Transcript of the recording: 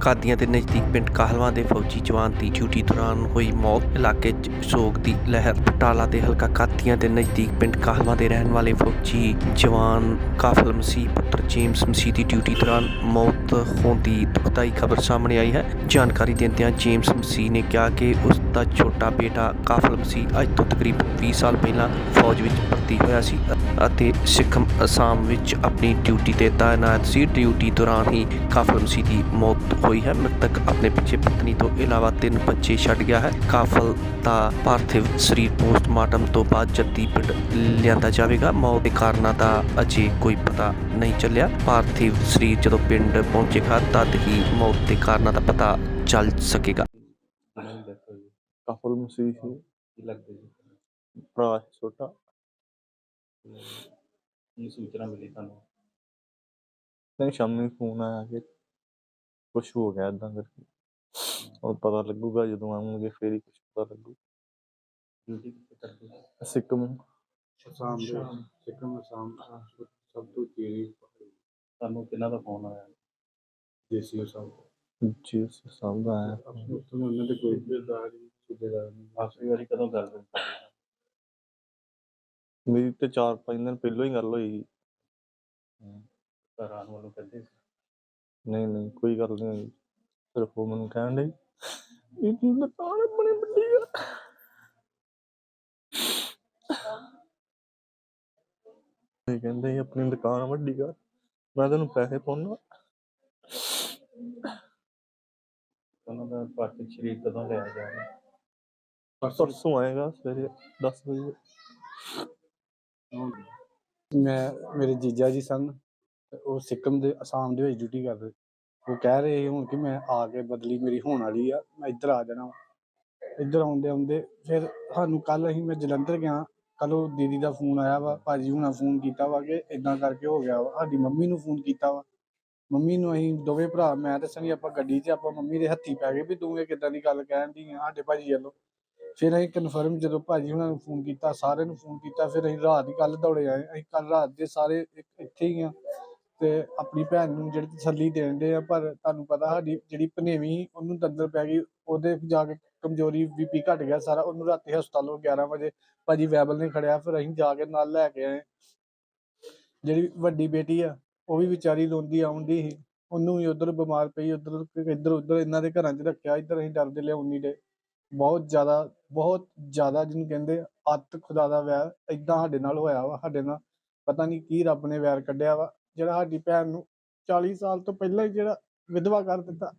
ਕਾਦੀਆਂ ਦੇ ਨਜ਼ਦੀਕ ਪਿੰਡ ਕਾਹਲਵਾਂ ਦੇ ਫੌਜੀ ਜਵਾਨ ਦੀ ਡਿਊਟੀ ਦੌਰਾਨ ਹੋਈ ਮੌਤ। ਇਲਾਕੇ 'ਚ ਸੋਗ ਦੀ ਲਹਿਰ ਬਟਾਲਾ ਦੇ ਹਲਕਾ ਕਾਦੀਆਂ ਦੇ ਨਜ਼ਦੀਕ ਪਿੰਡ ਕਾਹਲਵਾਂ ਦੇ ਰਹਿਣ ਵਾਲੇ ਫੌਜੀ ਜਵਾਨ ਕਾਫਲ ਮਸੀਹ ਪੁੱਤਰ ਜੇਮਸ ਮਸੀਹ ਦੀ ਡਿਊਟੀ ਦੌਰਾਨ ਮੌਤ ਹੋਣ ਦੀ ਦੁਖਦਾਈ ਖਬਰ ਸਾਹਮਣੇ ਆਈ ਹੈ। ਜਾਣਕਾਰੀ ਦਿੰਦਿਆਂ ਜੇਮਸ ਮਸੀਹ ਨੇ ਕਿਹਾ ਕਿ ਉਸ ਦਾ ਛੋਟਾ ਬੇਟਾ ਕਾਫਲ ਮਸੀਹ ਅੱਜ ਤੋਂ ਤਕਰੀਬਨ 20 ਸਾਲ ਪਹਿਲਾਂ ਫੌਜ ਵਿੱਚ ਭਰਤੀ ਹੋਇਆ ਸੀ ਅਤੇ ਸਿੱਖਮ ਅਸਾਮ ਵਿੱਚ ਆਪਣੀ ਡਿਊਟੀ ਤੇ ਤਾਇਨਾਤ ਸੀ। ਡਿਊਟੀ ਦੌਰਾਨ ਹੀ ਕਾਫਲ ਮਸੀਹ ਦੀ ਮੌਤ ਹੋਈ ਹੈ। ਮ੍ਰਿਤਕ ਆਪਣੇ ਪਿੱਛੇ ਪਤਨੀ ਤੋਂ ਇਲਾਵਾ ਤਿੰਨ ਬੱਚੇ ਛੱਡ ਗਿਆ ਹੈ। ਕਾਫਲ ਦਾ ਪਾਰਥਿਵ ਸਰੀਰ ਪੋਸਟਮਾਰਟਮ ਤੋਂ ਬਾਅਦ ਜੱਦੀ ਪਿੰਡ ਲਿਆਂਦਾ ਜਾਵੇਗਾ। ਮੌਤ ਦੇ ਕਾਰਨਾਂ ਦਾ ਅਜੇ ਕੋਈ ਪਤਾ ਨਹੀਂ ਚੱਲਿਆ। ਪਾਰਥਿਵ ਸਰੀਰ ਜਦੋਂ ਪਿੰਡ ਪਹੁੰਚੇਗਾ, ਤਦ ਹੀ ਮੌਤ ਦੇ ਕਾਰਨਾਂ ਦਾ ਪਤਾ ਚੱਲ ਸਕੇਗਾ। ਕਾਫਲ ਮਸੀਹ ਸੀ। ਕੀ ਲੱਗਦਾ ਜੀ? ਭਰਾ ਸੀ ਛੋਟਾ। ਤੇ ਕੀ ਸੂਚਨਾ ਮਿਲੀ ਤੁਹਾਨੂੰ? ਨਹੀਂ ਸ਼ਾਮੀ ਫੋਨ ਆਇਆ ਕਿ ਕੁਛ ਹੋ ਗਿਆ ਇਦਾਂ ਕਰਕੇ। ਉਹ ਪਤਾ ਲੱਗੂਗਾ ਜਦੋਂ ਆਉਂਗੇ ਫੇਰ ਹੀ ਕੁਛ ਪਤਾ ਲੱਗੂ। ਡਿਊਟੀ ਕਿੱਥੇ ਕਰਦੇ ਸੀ? ਸਿੱਕਮ। ਅਸਾਮ ਦੇ ਸਿੱਕਮ ਅਸਾਮ ਸਭ ਤੋਂ ਤੇਰੀ ਤੁਹਾਨੂੰ ਕਿਹਨਾਂ ਦਾ ਫੋਨ ਆਇਆ? ਦੇਸੀ ਸਾਹਿਬ ਜੀ ਸਾਹਮਣੇ ਆਇਆ। ਉੱਥੋਂ ਉਹਨਾਂ ਦੇ ਕੋਈ ਜ਼ਿੰਮੇਦਾਰ ਆਖਰੀ ਵਾਰੀ ਕਦੋਂ ਗੱਲ ਹੋਈ? ਮੇਰੀ ਤੇ 4-5 ਦਿਨ ਪਹਿਲਾਂ ਹੀ ਗੱਲ ਹੋਈ ਸੀ। ਘਰ ਵੱਲੋਂ ਕਹਿੰਦੇ ਸੀ? ਨਹੀਂ ਨਹੀਂ ਕੋਈ ਗੱਲ ਨਹੀਂ ਹੋਈ। ਸਿਰਫ ਉਹ ਮੈਨੂੰ ਕਹਿਣ ਡਈ ਇਹ ਤੂੰ ਦੁਕਾਨ ਆਪਣੀ ਵੱਡੀ ਆ। ਇਹ ਕਹਿੰਦੇ ਸੀ ਆਪਣੀ ਦੁਕਾਨ ਵੱਡੀ ਕਰ ਮੈਂ ਤੈਨੂੰ ਪੈਸੇ ਪਾਉਣਾ। ਉਹਨਾਂ ਦਾ ਪਾਰਥਿਵ ਸਰੀਰ ਕਦੋਂ ਲਿਆ ਜਾਵੇ ਪਰਸੋਂ ਆਏਗਾ ਸਵੇਰੇ 10 ਵਜੇ। ਮੈਂ ਮੇਰੇ ਜੀਜਾ ਜੀ ਸਨ ਉਹ ਸਿੱਕਮ ਦੇ ਅਸਾਮ ਦੇ ਵਿੱਚ ਡਿਊਟੀ ਕਰਦੇ ਉਹ ਕਹਿ ਰਹੇ ਹੁਣ ਕਿ ਮੈਂ ਆ ਕੇ ਬਦਲੀ ਮੇਰੀ ਹੋਣ ਵਾਲੀ ਆ ਮੈਂ ਇੱਧਰ ਆ ਜਾਣਾ। ਇੱਧਰ ਆਉਂਦੇ ਆਉਂਦੇ ਫਿਰ ਸਾਨੂੰ ਕੱਲ ਅਸੀਂ ਮੈਂ ਜਲੰਧਰ ਗਿਆ ਕੱਲ ਉਹ ਦੀਦੀ ਦਾ ਫੋਨ ਆਇਆ ਵਾ ਭਾਜੀ ਹੁਣਾਂ ਫੋਨ ਕੀਤਾ ਵਾ ਕਿ ਇਦਾਂ ਕਰਕੇ ਹੋ ਗਿਆ ਵਾ ਸਾਡੀ ਮੰਮੀ ਨੂੰ ਫੋਨ ਕੀਤਾ ਵਾ। ਮੰਮੀ ਨੂੰ ਅਸੀਂ ਦੋਵੇਂ ਭਰਾ ਮੈਂ ਤੇ ਸਨੀ ਆਪਾਂ ਗੱਡੀ 'ਚ ਆਪਾਂ ਮੰਮੀ ਦੇ ਹੱਥੀ ਪੈ ਗਏ ਵੀ ਤੂੰ ਇਹ ਕਿੱਦਾਂ ਦੀ ਗੱਲ ਕਹਿਣ ਦੀ ਆ ਸਾਡੇ ਭਾਜੀ ਵੱਲੋਂ। ਫਿਰ ਅਸੀਂ ਕਨਫਰਮ ਜਦੋਂ ਭਾਜੀ ਉਹਨਾਂ ਨੂੰ ਫੋਨ ਕੀਤਾ, ਸਾਰਿਆਂ ਨੂੰ ਫੋਨ ਕੀਤਾ, ਫਿਰ ਅਸੀਂ ਰਾਤ ਹੀ ਕੱਲ ਦੌੜੇ ਆਏ, ਅਸੀਂ ਕੱਲ ਰਾਤ ਦੇ ਸਾਰੇ ਇੱਥੇ ਹੀ ਆ ਤੇ ਆਪਣੀ ਭੈਣ ਨੂੰ ਜਿਹੜੀ ਤਸੱਲੀ ਦੇਣਦੇ ਆ, ਪਰ ਤੁਹਾਨੂੰ ਪਤਾ ਸਾਡੀ ਜਿਹੜੀ ਭਨੇਵੀਂ ਉਹਨੂੰ ਤਾਂ ਪੈ ਗਈ, ਉਹਦੇ ਜਾ ਕੇ ਕਮਜ਼ੋਰੀ ਬੀਪੀ ਘਟ ਗਿਆ ਸਾਰਾ, ਉਹਨੂੰ ਰਾਤੀ ਹਸਪਤਾਲੋਂ 11 ਵਜੇ ਭਾਜੀ ਵੈਬਲ ਨੇ ਖੜਿਆ, ਫਿਰ ਅਸੀਂ ਜਾ ਕੇ ਨਾਲ ਲੈ ਕੇ ਆਏ। ਜਿਹੜੀ ਵੱਡੀ ਬੇਟੀ ਆ, ਉਹ ਵੀ ਵਿਚਾਰੀ ਰੋਂਦੀ ਆਉਂਦੀ ਸੀ, ਉਹਨੂੰ ਵੀ ਉਧਰ ਬਿਮਾਰ ਪਈ, ਉਧਰ ਇੱਧਰ ਉਧਰ ਇਹਨਾਂ ਦੇ ਘਰਾਂ 'ਚ ਰੱਖਿਆ, ਇੱਧਰ ਅਸੀਂ ਡਰਦੇ ਲਿਆਉਣੀ ਦੇ ਬਹੁਤ ਜ਼ਿਆਦਾ ਬਹੁਤ ਜ਼ਿਆਦਾ ਜਿਹਨੂੰ ਕਹਿੰਦੇ ਅੱਤ ਖੁਦਾ ਦਾ ਵੈਰ ਏਦਾਂ ਸਾਡੇ ਨਾਲ ਹੋਇਆ ਵਾ, ਸਾਡੇ ਨਾਲ ਪਤਾ ਨਹੀਂ ਕੀ ਰੱਬ ਨੇ ਵੈਰ ਕੱਢਿਆ ਵਾ, ਜਿਹੜਾ ਸਾਡੀ ਭੈਣ ਨੂੰ 40 ਸਾਲ ਤੋਂ ਪਹਿਲਾਂ ਹੀ ਜਿਹੜਾ ਵਿਧਵਾ ਕਰ ਦਿੱਤਾ